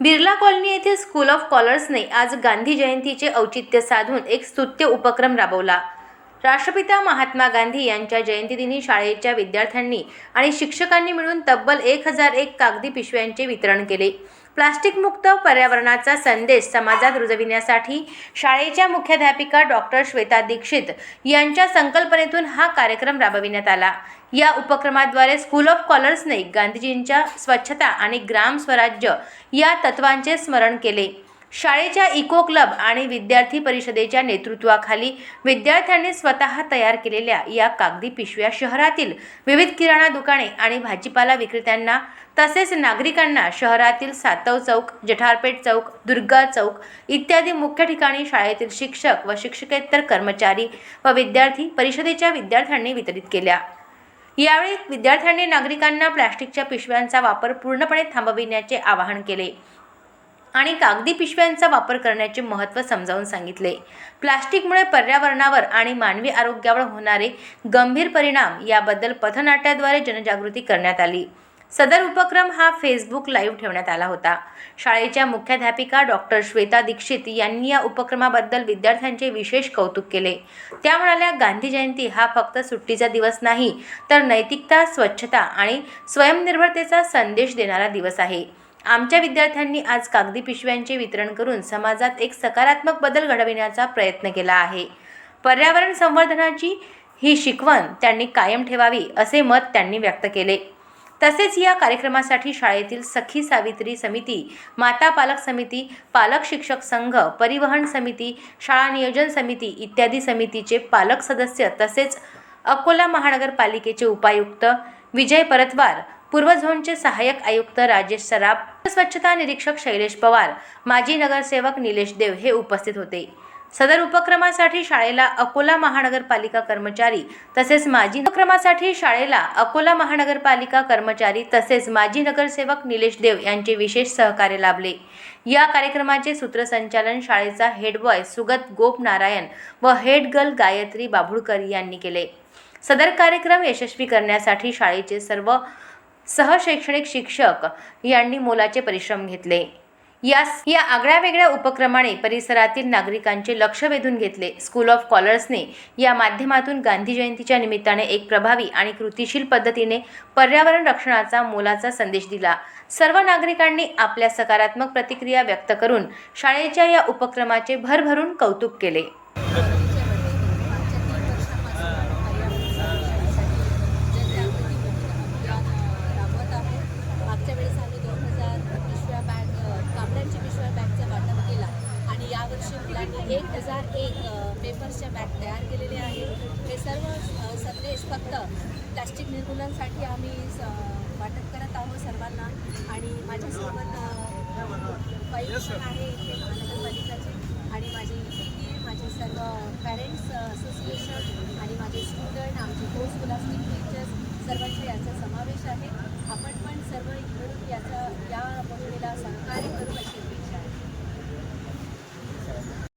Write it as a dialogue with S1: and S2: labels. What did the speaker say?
S1: Birla colony येथील school of कॉलर्सने आज गांधी जयंतीचे औचित्य साधून एक स्तुत्य उपक्रम राबवला. राष्ट्रपिता महात्मा गांधी यांच्या जयंतीदिनी शाळेच्या विद्यार्थ्यांनी आणि शिक्षकांनी मिळून तब्बल एक हजार एक कागदी पिशव्यांचे वितरण केले. प्लास्टिकमुक्त पर्यावरणाचा संदेश समाजात रुजविण्यासाठी शाळेच्या मुख्याध्यापिका डॉक्टर श्वेता दीक्षित यांच्या संकल्पनेतून हा कार्यक्रम राबविण्यात आला. या उपक्रमाद्वारे स्कूल ऑफ कॉलर्सने गांधीजींच्या स्वच्छता आणि ग्राम स्वराज्य या तत्वांचे स्मरण केले. शाळेच्या इको क्लब आणि विद्यार्थी परिषदेच्या नेतृत्वाखाली विद्यार्थ्यांनी स्वतः तयार केलेल्या या कागदी पिशव्या शहरातील विविध किराणा दुकाने आणि भाजीपाला विक्रेत्यांना तसेच नागरिकांना शहरातील सातव चौक जठारपेठ चौक दुर्गा चौक इत्यादी मुख्य ठिकाणी शाळेतील शिक्षक व शिक्षकेतर कर्मचारी व विद्यार्थी परिषदेच्या विद्यार्थ्यांनी वितरित केल्या. यावेळी विद्यार्थ्यांनी नागरिकांना प्लॅस्टिकच्या पिशव्यांचा वापर पूर्णपणे थांबविण्याचे आवाहन केले. आणि कागदी पिशव्यांचा वापर करण्याचे महत्त्व समजावून सांगितले. प्लास्टिकमुळे पर्यावरणावर आणि मानवी आरोग्यावर होणारे गंभीर परिणाम याबद्दल पथनाट्याद्वारे जनजागृती करण्यात आली. सदर उपक्रम हा फेसबुक लाईव्ह ठेवण्यात आला होता. शाळेच्या मुख्याध्यापिका डॉक्टर श्वेता दीक्षित यांनी या उपक्रमाबद्दल विद्यार्थ्यांचे विशेष कौतुक केले. त्या म्हणाल्या गांधी जयंती हा फक्त सुट्टीचा दिवस नाही तर नैतिकता स्वच्छता आणि स्वयंनिर्भरतेचा संदेश देणारा दिवस आहे. आमच्या विद्यार्थ्यांनी आज कागदी पिशव्यांचे वितरण करून समाजात एक सकारात्मक बदल घडविण्याचा प्रयत्न केला आहे. पर्यावरण संवर्धनाची ही शिकवण त्यांनी कायम ठेवावी असे मत त्यांनी व्यक्त केले. तसेच या कार्यक्रमासाठी शाळेतील सखी सावित्री समिती माता पालक समिती पालक शिक्षक संघ परिवहन समिती शाळा नियोजन समिती इत्यादी समितीचे पालक सदस्य तसेच अकोला महानगरपालिकेचे उपायुक्त विजय परतवार पूर्व झोनचे सहाय्यक आयुक्त राजेश सराफ स्वच्छता निरीक्षक शैलेश पवार माजी नगरसेवक निलेश देव हे उपस्थित होते. सदर उपक्रमासाठी शाळेला अकोला महानगरपालिका कर्मचारी तसेच माजी उपक्रमासाठी शाळेला अकोला महानगरपालिका कर्मचारी तसेच माजी नगरसेवक निलेश देव यांचे विशेष सहकार्य लाभले. या कार्यक्रमाचे सूत्रसंचालन शाळेचा हेडबॉय सुगत गोप नारायण व हेड गर्ल गायत्री बाभुळकर यांनी केले. सदर कार्यक्रम यशस्वी करण्यासाठी शाळेचे सर्व सहशैक्षणिक शिक्षक यांनी मोलाचे परिश्रम घेतले. यास या आगळ्या वेगळ्या उपक्रमाने परिसरातील नागरिकांचे लक्ष वेधून घेतले. स्कूल ऑफ कॉलर्सने या माध्यमातून गांधी जयंतीच्या निमित्ताने एक प्रभावी आणि कृतिशील पद्धतीने पर्यावरण रक्षणाचा मोलाचा संदेश दिला. सर्व नागरिकांनी आपल्या सकारात्मक प्रतिक्रिया व्यक्त करून शाळेच्या या उपक्रमाचे भरभरून कौतुक केले
S2: राबवत आहोत मागच्या वेळेस आम्ही दोन हजार पिशव्या बॅग कापडांची पिशव्या बॅगचा वाटप केला मुलांनी एक हजार एक पेपर्सच्या बॅग तयार केलेल्या आहेत. हे सर्व संदेश फक्त प्लॅस्टिक निर्मूलनासाठी आम्ही स- वाटप करत आहोत सर्वांना. आणि माझ्यासोबत बाई पण आहे इथे महानगरपालिकाचे. आणि माझी मुलगी माझे सर्व पॅरेंट्स असोसिएशन आणि माझे स्टुडंट आमचे को स्कॉलस्टिक टीचर्स सर्वांचा याचा समावेश आहे. आपण पण सर्व याचा या मोहिमेला सहकार्य करू अशी